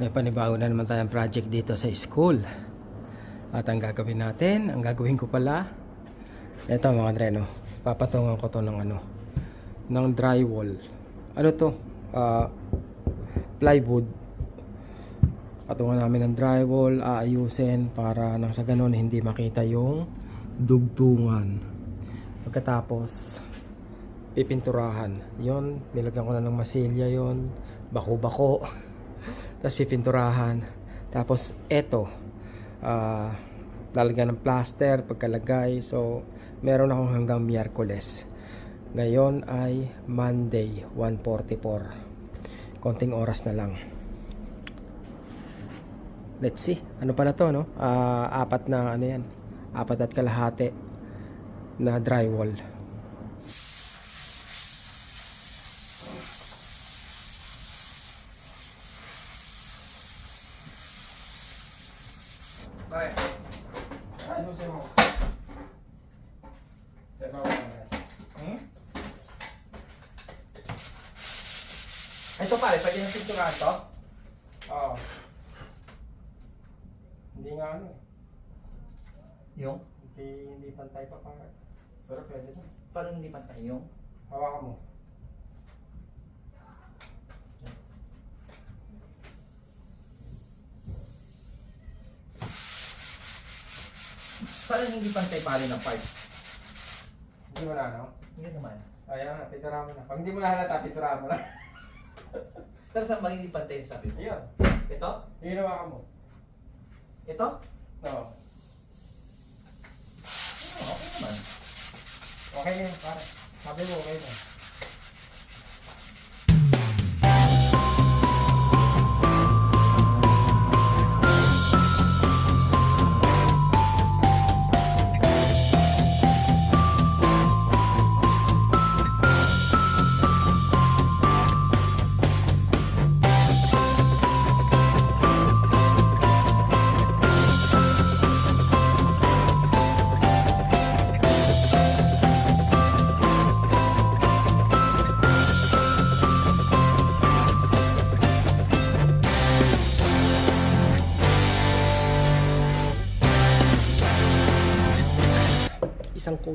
May panibago na naman tayong project dito sa school. At ang gagawin natin, ang gagawin ko pala, ito mga dreno, papatungan ko to ng ano, ng drywall. Ano to? Ah, plywood. Patungan namin ng drywall, aayusin para nang sa ganun hindi makita yung dugtungan. Pagkatapos, pipinturahan. Yon, nilagyan ko na ng masilya yon, bako-bako. Tapos pipinturahan. Tapos eto, ah lalagyan ng plaster pagkalagay. So, meron akong hanggang Miyerkules. Ngayon ay Monday, 1.44. Konting oras na lang. Let's see. Ano pala to, no? Ah, apat na, ano yan? Apat at kalahati na drywall. Bakit? Ayusin mo. Sa bawah Hmm? Ito pare, pwede na pinturahan to? Oo. Hindi nga ano. Yung? Hindi, hindi pantay pa pare. Pero pwede na. Parang hindi pantay yung? Hawakan mo. Parang hindi pantay pala ng part. Hindi mo na, no? Hindi naman. Ayan na, piturahan mo na. Pag hindi mo na halata, piturahan mo na. Pero saan ba hindi pantay yung sabi mo? Ayun. Ito? Yung hawakan mo. Ito? Oo. Oh, okay naman. Okay na yun,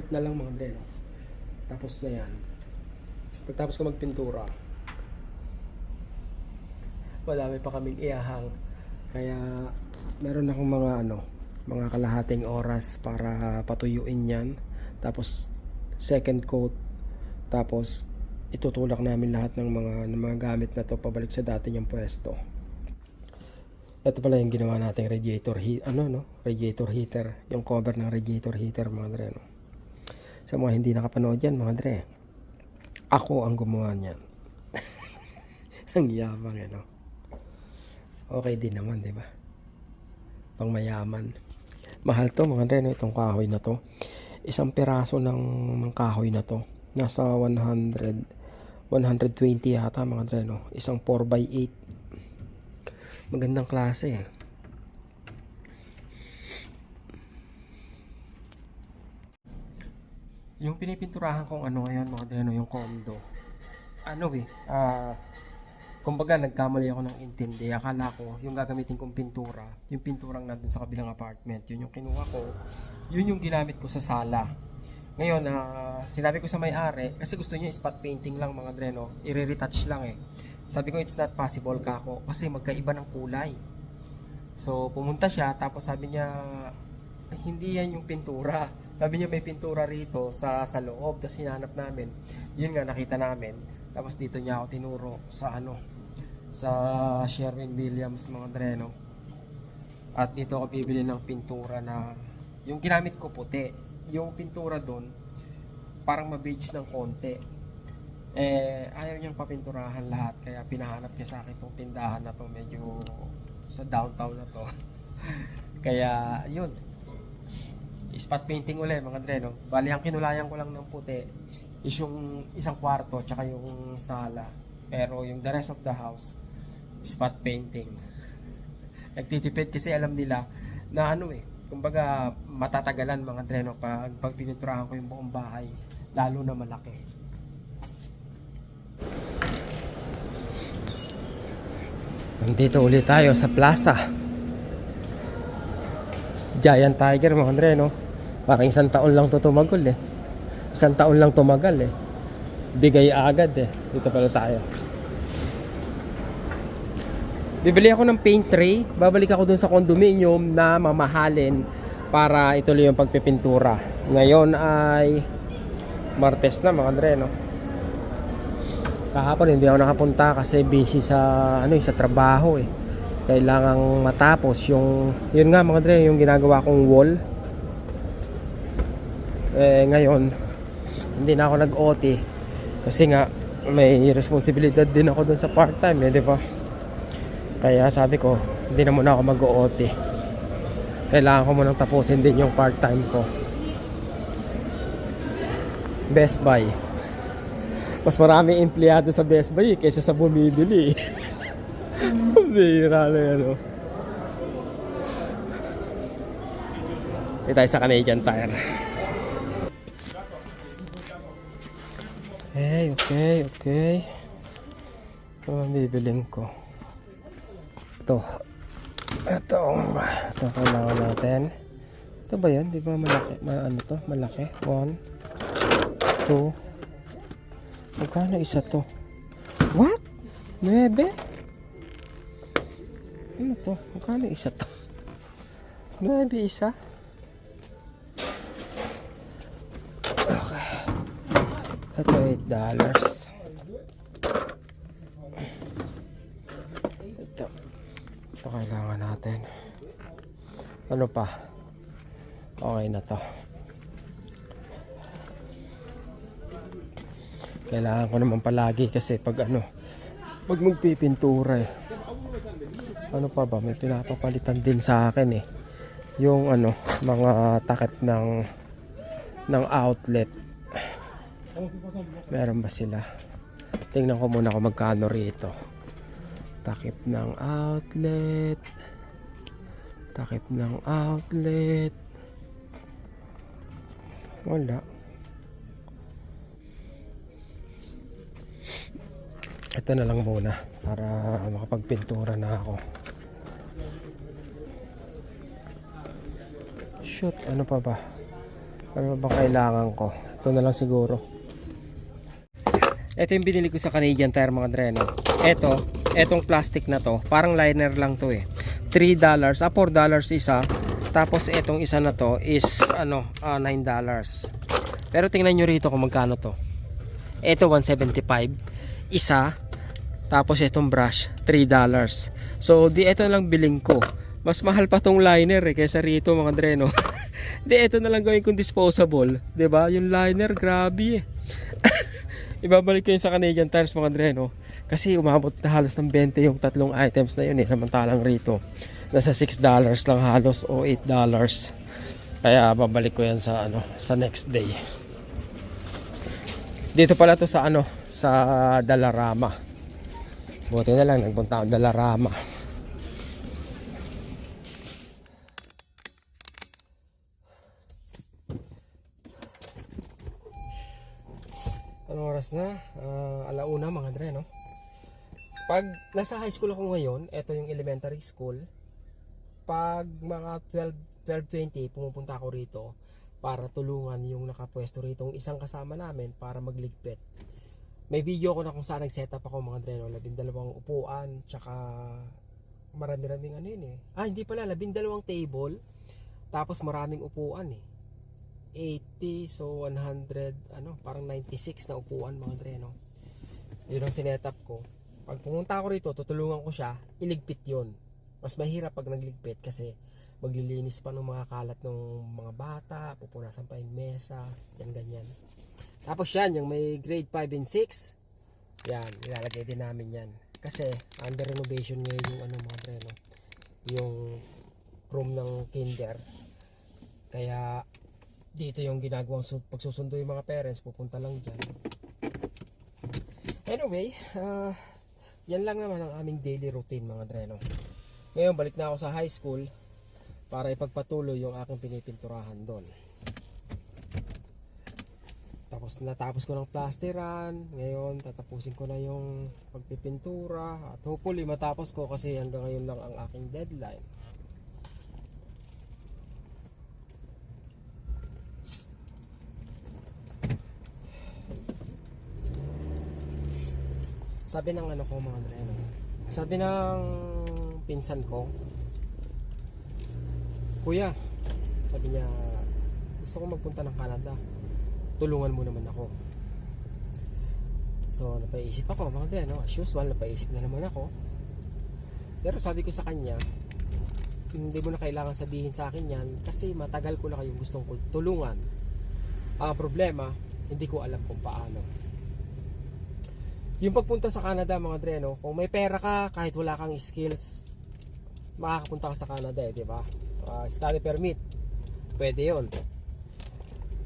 coat na lang mga bre. no? Tapos na yan. Pagtapos ko magpintura, madami pa kaming iahang. Kaya meron akong mga ano, mga kalahating oras para patuyuin yan. Tapos second coat. Tapos itutulak namin lahat ng mga ng mga gamit na to pabalik sa dati niyang pwesto. Ito pala yung ginawa nating radiator heat, ano no? Radiator heater, yung cover ng radiator heater mga dre no. Sa mga hindi nakapanood yan mga dre. Ako ang gumawa niyan. ang yabang eh no. Okay din naman, di ba? Pang mayaman. Mahal to mga dre no, itong kahoy na to. Isang piraso ng, ng kahoy na to. Nasa 100 120 yata mga dre no. Isang 4x8 magandang klase eh. Yung pinipinturahan kong ano ngayon mga dreno, yung condo. Ano eh, ah, kumbaga nagkamali ako ng intindi. Akala ko yung gagamitin kong pintura, yung pinturang nandun sa kabilang apartment, yun yung kinuha ko, yun yung ginamit ko sa sala. Ngayon, ah, sinabi ko sa may-ari, kasi gusto niya spot painting lang mga dreno, i-retouch lang eh. Sabi ko, it's not possible ka ako, kasi magkaiba ng kulay. So, pumunta siya, tapos sabi niya, "Ay, hindi yan yung pintura. Sabi niya may pintura rito sa sa loob, tapos hinanap namin. Yun nga, nakita namin. Tapos dito niya ako tinuro sa ano, sa Sherwin Williams mga dreno. At dito ako bibili ng pintura na, yung ginamit ko puti. Yung pintura doon, parang mabage ng konti. Eh, ayaw niyang papinturahan lahat. Kaya pinahanap niya sa akin itong tindahan na to. Medyo sa downtown na to. kaya, yun. Spot painting ulit mga dre, no? Bali, ang kinulayan ko lang ng puti is yung isang kwarto tsaka yung sala. Pero yung the rest of the house, spot painting. Nagtitipid kasi alam nila na ano eh, kumbaga matatagalan mga dre, no? Pag, pag pininturahan ko yung buong bahay, lalo na malaki. Nandito ulit tayo sa plaza. Giant Tiger mga Andre, no? Parang isang taon lang to tumagol eh. Isang taon lang tumagal eh. Bigay agad eh. Dito pala tayo. Bibili ako ng paint tray. Babalik ako dun sa condominium na mamahalin para ituloy yung pagpipintura. Ngayon ay Martes na mga Andre, no? Kahapon hindi ako nakapunta kasi busy sa ano eh, sa trabaho eh. Kailangang matapos yung yun nga mga Dre, yung ginagawa kong wall. Eh ngayon hindi na ako nag-OT kasi nga may responsibilidad din ako dun sa part-time eh, di ba? Kaya sabi ko, hindi na muna ako mag-OT. Kailangan ko munang tapusin din yung part-time ko. Best Buy mas maraming empleyado sa Best Buy eh, kaysa sa bumibili. Bira na yan, oh. Tayo sa Canadian Tire. Okay, okay. Ito ang bibiling ko. Ito. Ito. Ito kailangan natin. Ito ba yan? Di ba malaki? Ma ano to? Malaki? One. Two. Magkano isa to? What? Nuebe? Ano to? Magkano isa to? Nuebe isa? Ito $8 dollars. Ito. Ito kailangan natin. Ano pa? Okay na to. Kailangan ko naman palagi kasi pag ano, pag magpipintura eh. Ano pa ba? May pinapapalitan din sa akin eh. Yung ano, mga takip ng ng outlet. Meron ba sila? Tingnan ko muna kung magkano rito. Takip ng outlet. Takip ng outlet. Wala. Ito na lang muna para makapagpintura na ako. Shoot, ano pa ba? Ano pa ba kailangan ko? Ito na lang siguro. Ito yung binili ko sa Canadian Tire mga dreno. Ito, etong plastic na to, parang liner lang to eh. $3 dollars, ah 4 dollars isa. Tapos etong isa na to is ano, ah, 9 dollars. Pero tingnan nyo rito kung magkano to. Ito 175 isa tapos itong brush, $3. So, di ito lang biling ko. Mas mahal pa tong liner eh, kaysa rito mga dreno. di ito na lang gawin kong disposable. 'di ba Yung liner, grabe eh. Ibabalik ko yun sa Canadian Tires mga dreno. Kasi umabot na halos ng 20 yung tatlong items na yun eh. Samantalang rito, nasa $6 lang halos o $8. Kaya babalik ko yan sa ano sa next day. Dito pala to sa ano, sa Dalarama. Buti na lang nagpunta ako Dalarama. Anong oras na? Ah, alauna mga dre, no? Pag nasa high school ako ngayon, ito yung elementary school. Pag mga 12, 12.20, pumupunta ako rito para tulungan yung nakapwesto rito isang kasama namin para magligpit may video ko na kung saan nag-set up ako mga dreno, labing dalawang upuan, tsaka marami-raming ano yun eh. Ah, hindi pala, labing dalawang table, tapos maraming upuan eh. 80, so 100, ano, parang 96 na upuan mga dreno. Yun ang sinet up ko. Pag pumunta ako rito, tutulungan ko siya, iligpit yon Mas mahirap pag nagligpit kasi maglilinis pa ng mga kalat ng mga bata, pupunasan pa yung mesa, yan ganyan. Tapos yan, yung may grade 5 and 6, yan, ilalagay din namin yan. Kasi under renovation ngayon yung ano mga pre, no? yung room ng kinder. Kaya dito yung ginagawang su- pagsusundo yung mga parents, pupunta lang dyan. Anyway, ah, yan lang naman ang aming daily routine mga dreno. Ngayon, balik na ako sa high school para ipagpatuloy yung aking pinipinturahan doon. Tapos natapos ko ng plasteran, ngayon tatapusin ko na yung pagpipintura at hopefully matapos ko kasi hanggang ngayon lang ang aking deadline. Sabi ng ano ko mga Dre, ano, sabi ng pinsan ko, Kuya, sabi niya, gusto ko magpunta ng Canada. Tulungan mo naman ako. So, napaisip ako, mga Dre, no? As usual, napaisip na naman ako. Pero sabi ko sa kanya, hindi mo na kailangan sabihin sa akin yan kasi matagal ko na kayong gustong tulungan. Ang problema, hindi ko alam kung paano. Yung pagpunta sa Canada mga dre, no, kung may pera ka, kahit wala kang skills, makakapunta ka sa Canada eh, di ba? Ah, study permit, pwede yon.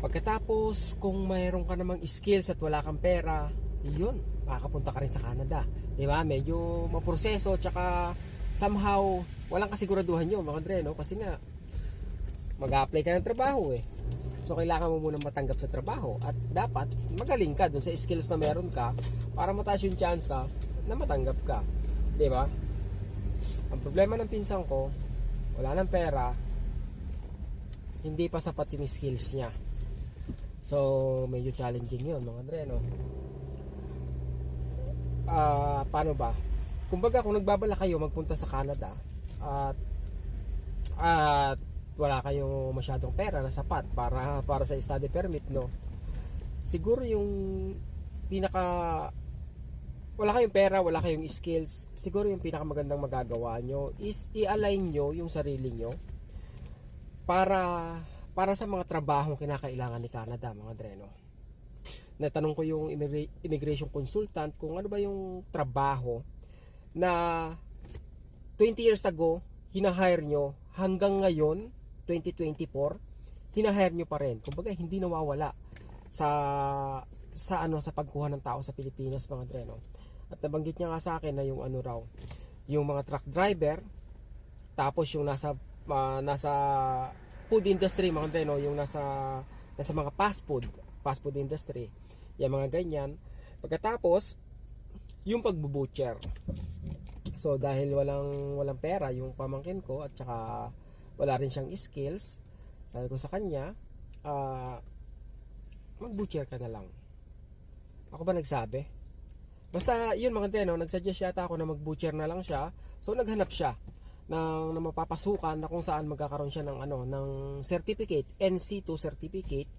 Pagkatapos, kung mayroon ka namang skills at wala kang pera, yun, makakapunta ka rin sa Canada. Di ba? Medyo maproseso, tsaka somehow, walang kasiguraduhan yun mga dre, no? Kasi nga, mag-apply ka ng trabaho eh. So kailangan mo munang matanggap sa trabaho at dapat magaling ka dun sa skills na meron ka para mataas yung tsansa na matanggap ka. 'Di ba? Ang problema ng pinsan ko, wala ng pera, hindi pa sapat yung skills niya. So, medyo challenging yun, mga Andre, no? Ah, paano ba? Kumbaga, kung nagbabala kayo magpunta sa Canada at at wala kayong masyadong pera na sapat para para sa study permit no siguro yung pinaka wala kayong pera, wala kayong skills, siguro yung pinakamagandang magagawa nyo is i-align nyo yung sarili nyo para para sa mga trabahong kinakailangan ni Canada, mga dreno. Natanong ko yung immigra- immigration consultant kung ano ba yung trabaho na 20 years ago hinahire nyo hanggang ngayon 2024 hinahire nyo pa rin. Kumbaga hindi nawawala sa sa ano sa pagkuha ng tao sa Pilipinas mga dreno. At nabanggit niya nga sa akin na yung ano raw, yung mga truck driver, tapos yung nasa ah, nasa food industry mga dreno, yung nasa nasa mga fast food, fast food industry, yung mga ganyan. Pagkatapos yung pagbubutcher. So dahil walang walang pera yung pamangkin ko at saka wala rin siyang skills, sabi ko sa kanya, ah mag-butcher ka na lang. Ako ba nagsabi? Basta yun mga teno, nagsuggest yata ako na mag-butcher na lang siya. So naghanap siya ng, ng mapapasukan na kung saan magkakaroon siya ng ano ng certificate, NC2 certificate.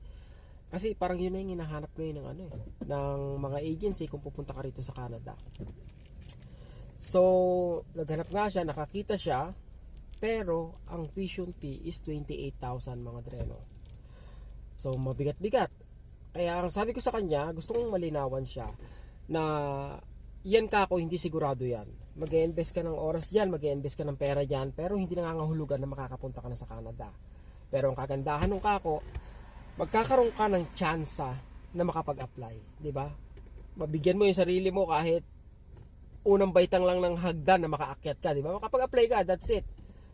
Kasi parang yun na yung hinahanap ngayon ng ano eh, ng mga agency kung pupunta ka rito sa Canada. So, naghanap nga siya, nakakita siya, pero ang tuition fee is 28,000 mga dreno. So, mabigat-bigat. Kaya ang sabi ko sa kanya, gusto kong malinawan siya na yan ka ako, hindi sigurado yan. mag invest ka ng oras dyan, mag invest ka ng pera dyan, pero hindi nangangahulugan na makakapunta ka na sa Canada. Pero ang kagandahan ng kako, magkakaroon ka ng tsansa na makapag-apply. di ba? Mabigyan mo yung sarili mo kahit unang baitang lang ng hagdan na makaakyat ka. Di ba? Makapag-apply ka, that's it.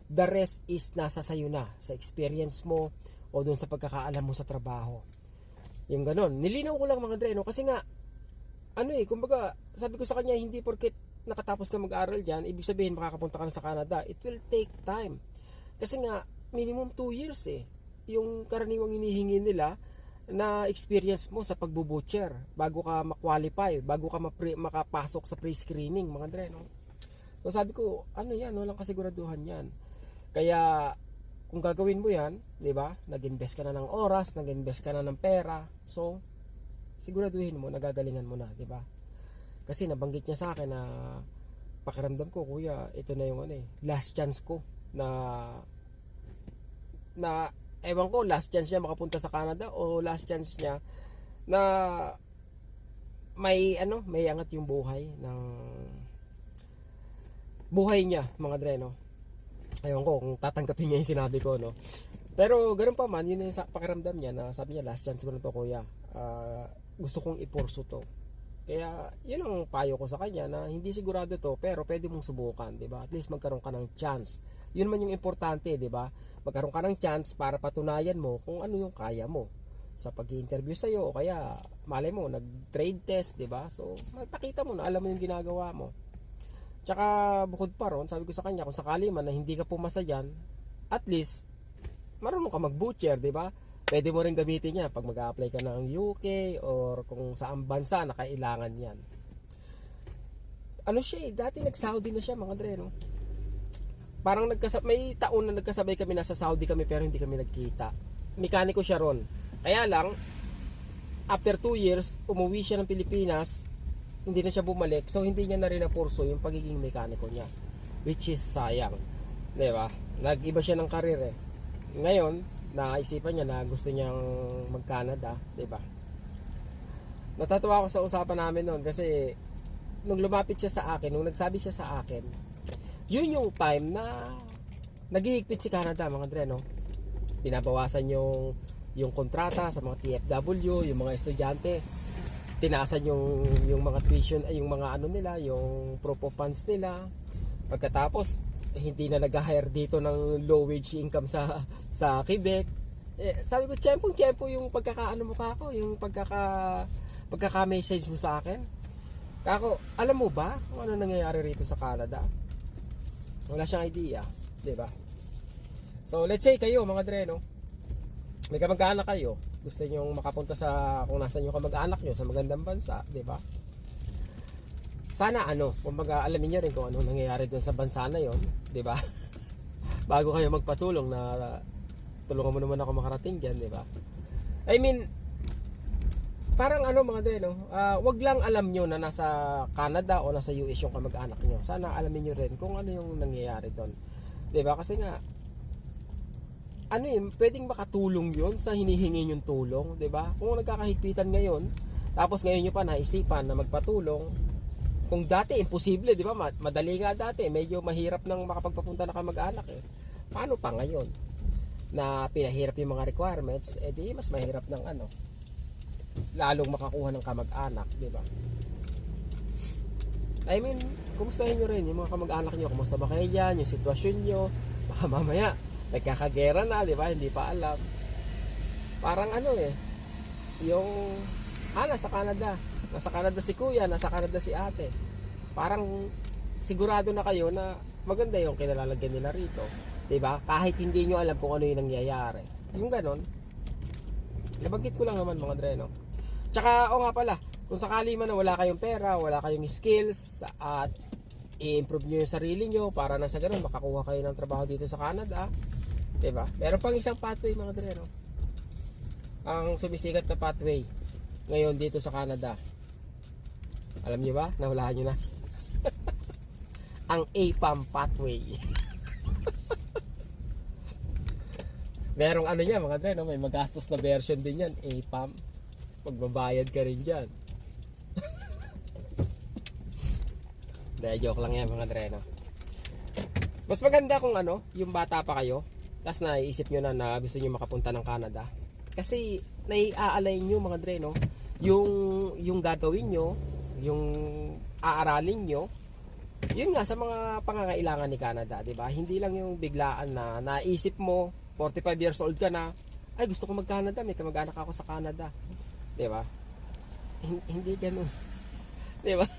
The rest is nasa sayo na, sa experience mo o dun sa pagkakaalam mo sa trabaho. Yung ganon. Nilinaw ko lang mga Dre, no? Kasi nga, ano eh, kumbaga, sabi ko sa kanya, hindi porket nakatapos ka mag-aral dyan, ibig sabihin makakapunta ka na sa Canada. It will take time. Kasi nga, minimum 2 years eh. Yung karaniwang inihingi nila na experience mo sa pagbubutcher bago ka ma-qualify, bago ka mapre- makapasok sa pre-screening, mga Dre, no? So sabi ko, ano yan, walang kasiguraduhan yan. Kaya, kung gagawin mo yan, di ba, nag-invest ka na ng oras, nag-invest ka na ng pera, so, siguraduhin mo, nagagalingan mo na, di ba? Kasi nabanggit niya sa akin na pakiramdam ko, kuya, ito na yung ano eh, last chance ko na na ewan ko, last chance niya makapunta sa Canada o last chance niya na may ano, may angat yung buhay ng buhay niya, mga dreno. Ewan ko kung tatanggapin niya yung sinabi ko, no. Pero ganun pa man, yun yung pakiramdam niya na sabi niya, last chance ko na to, kuya. Ah, gusto kong ipurso to. Kaya, yun ang payo ko sa kanya na hindi sigurado to, pero pwede mong subukan, di ba? At least magkaroon ka ng chance. Yun man yung importante, di ba? Magkaroon ka ng chance para patunayan mo kung ano yung kaya mo. sa pag-interview sa iyo o kaya malay mo nag-trade test, 'di ba? So, magpakita mo na alam mo yung ginagawa mo. Tsaka bukod pa ron, sabi ko sa kanya kung sakali man na hindi ka pumasa diyan, at least marunong ka mag-butcher, 'di ba? Pwede mo rin gamitin yan pag mag-apply ka ng UK or kung saan bansa na kailangan yan. Ano siya eh, dati nag-Saudi na siya mga Dre, no? Parang nagkasab may taon na nagkasabay kami nasa Saudi kami pero hindi kami nagkita. Mekaniko siya ron. Kaya lang, after 2 years, umuwi siya ng Pilipinas, hindi na siya bumalik. So, hindi niya na rin napurso yung pagiging mekaniko niya. Which is sayang. Di ba? Nag-iba siya ng karir eh. Ngayon, naisipan niya na gusto niyang mag-Canada. Di ba? Natatawa ako sa usapan namin noon kasi nung lumapit siya sa akin, nung nagsabi siya sa akin, yun yung time na naghihigpit si Canada mga Dre, no? Pinabawasan yung yung kontrata sa mga TFW, yung mga estudyante. Tinasan yung yung mga tuition, ay yung mga ano nila, yung proof of funds nila. Pagkatapos hindi na nag-hire dito ng low wage income sa sa Quebec. Eh, sabi ko, tiyempo, tiyempo yung pagkakaano mo kako, yung pagkaka pagkaka-message mo sa akin. Kako, alam mo ba kung ano nangyayari rito sa Canada? Wala siyang idea, 'di ba? So, let's say kayo mga dre, no? May kamag-anak kayo, gusto niyo makapunta sa kung nasaan yung kamag-anak niyo sa magandang bansa, 'di ba? Sana ano, kumbaga alamin niyo rin kung ano nangyayari doon sa bansa na 'yon, 'di ba? Bago kayo magpatulong na tulungan mo naman ako makarating diyan, 'di ba? I mean, parang ano mga dre, no? Ah, wag lang alam nyo na nasa Canada o nasa US yung kamag-anak nyo. Sana alamin nyo rin kung ano yung nangyayari doon. 'Di ba? Kasi nga ano yun, pwedeng makatulong yun sa hinihingi yung tulong, 'di ba? Kung nagkakahigpitan ngayon, tapos ngayon nyo pa naisipan na magpatulong, kung dati imposible, 'di ba? Ma- Madali nga dati, medyo mahirap nang makapagpapunta na kamag-anak eh. Paano pa ngayon? Na pinahirap yung mga requirements, eh di mas mahirap ng ano, lalong makakuha ng kamag-anak, di ba? I mean, kumustahin nyo rin yung mga kamag-anak nyo, kumusta ba kayo dyan, yung sitwasyon nyo, baka mamaya, nagkakagera na, di ba? Hindi pa alam. Parang ano eh, yung, ah, nasa Canada, nasa Canada si kuya, nasa Canada si ate. Parang, sigurado na kayo na maganda yung kinalalagyan nila rito. Di ba? Kahit hindi nyo alam kung ano yung nangyayari. Yung ganon, nabanggit ko lang naman mga dre, no? Tsaka, o nga pala, kung sakali man na wala kayong pera, wala kayong skills, at i-improve nyo yung sarili nyo para na sa ganun makakuha kayo ng trabaho dito sa Canada. 'Di ba? Meron pang isang pathway mga dre? Ang sumisikat na pathway ngayon dito sa Canada. Alam niyo ba? Nahulaan niyo na. Ang APAM pathway. Merong ano niya mga dre, no? may magastos na version din yan, APAM. Magbabayad ka rin dyan. Dahil joke lang yan mga dre, no? Mas maganda kung ano, yung bata pa kayo, tapos naiisip nyo na na gusto nyo makapunta ng Canada. Kasi naiaalay nyo mga dre, no? Yung, yung gagawin nyo, yung aaralin nyo, yun nga sa mga pangangailangan ni Canada, 'di ba? Hindi lang yung biglaan na naisip mo 45 years old ka na, ay gusto ko mag-Canada, may kamag-anak ako sa Canada. 'Di ba? Hin- Hindi ganoon. 'Di ba?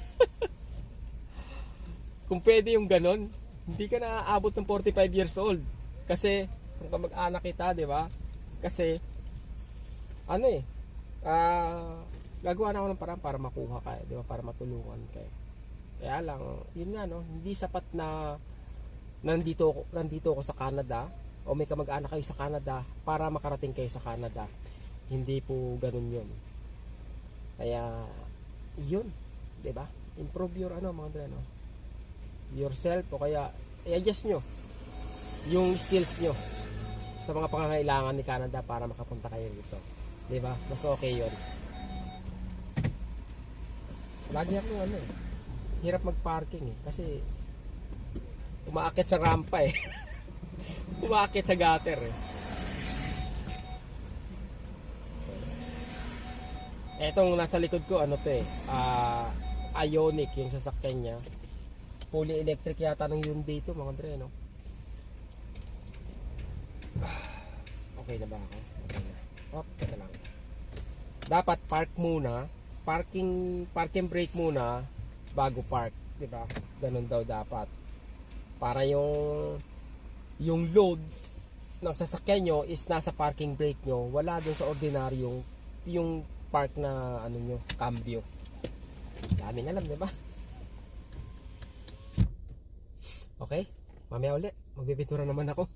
Kung pwede yung ganon, hindi ka na aabot ng 45 years old. Kasi kung kamag-anak kita, 'di ba? Kasi ano eh, ah gagawa na ako ng parang para makuha ka, 'di ba? Para matulungan ka. Kaya lang, yun nga no, hindi sapat na nandito ako, nandito ako sa Canada o may kamag-anak kayo sa Canada para makarating kayo sa Canada. Hindi po ganun yun. Kaya, yun, 'di ba? Improve your ano mga dre, no? Yourself o kaya i-adjust nyo yung skills nyo sa mga pangangailangan ni Canada para makapunta kayo dito. 'Di ba? Mas okay 'yon. Lagi ako ano eh. Hirap mag-parking eh kasi umaakit sa rampa eh. umaakit sa gutter eh. Etong nasa likod ko ano to eh. ah Ionic yung sasakyan niya. Fully electric yata ng Hyundai to mga dre no. Okay na ba ako? Okay na. Oh, teka lang. dapat park muna, parking parking brake muna bago park, ba? Ganun daw dapat. Para yung yung load ng sasakyan nyo is nasa parking brake nyo, wala dun sa ordinaryong yung park na ano nyo, cambio. Daming alam, 'di ba? Okay? Mamaya uli, magbibintura naman ako.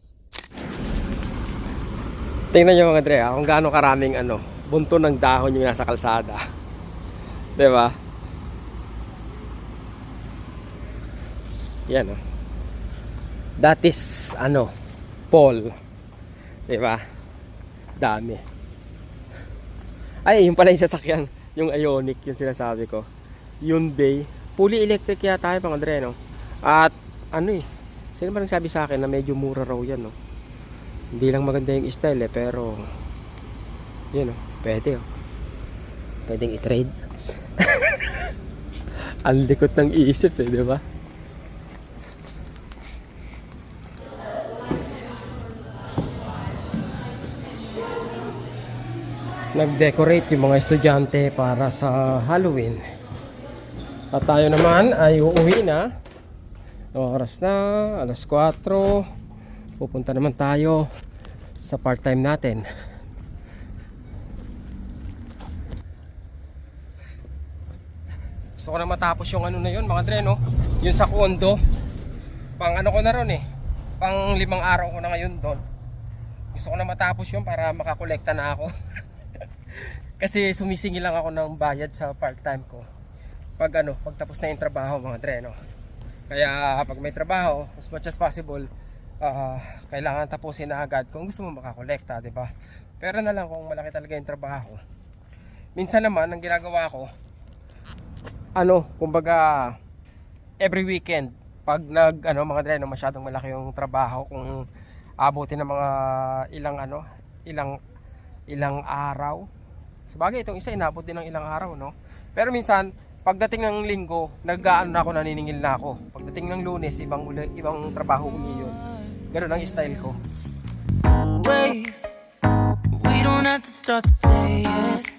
Tingnan nyo mga Dre, ah, kung gaano karaming ano, bunto ng dahon yung nasa kalsada. 'Di ba? Yan oh. That is ano, Paul. 'Di ba? Dami. Ay, yung pala yung sasakyan, yung Ionic, yung sinasabi ko. Hyundai, fully electric yata yung mga Dre, no? At ano eh, sino ba nagsabi sa akin na medyo mura raw yan, no? Hindi lang maganda yung style eh, pero yun oh, pwede oh. Pwedeng i-trade. Ang likot ng isip eh, di ba? Nag-decorate yung mga estudyante para sa Halloween. At tayo naman ay uuwi na. Oras na, alas 4. Pupunta naman tayo sa part-time natin. Gusto ko na matapos yung ano na yun, mga dre, no? Yun sa kondo. Pang ano ko na ron eh. Pang limang araw ko na ngayon doon. Gusto ko na matapos yun para makakolekta na ako. Kasi sumisingil lang ako ng bayad sa part-time ko. Pag ano, pag tapos na yung trabaho, mga dre, no? Kaya pag may trabaho, as much as possible, ah, kailangan tapusin na agad kung gusto mo makakolekta, 'di ba? Pero na lang kung malaki talaga yung trabaho. Minsan naman ang ginagawa ko ano, kumbaga every weekend pag nag ano mga dre, no, masyadong malaki yung trabaho kung abutin ng mga ilang ano, ilang ilang araw. Sabagay itong isa inabot din ng ilang araw, no? Pero minsan pagdating ng linggo, nag-aano na ako, naniningil na ako. Pagdating ng lunes, ibang ibang trabaho uli yun. Ganun ang style ko. Wait, we don't have to start the day yet.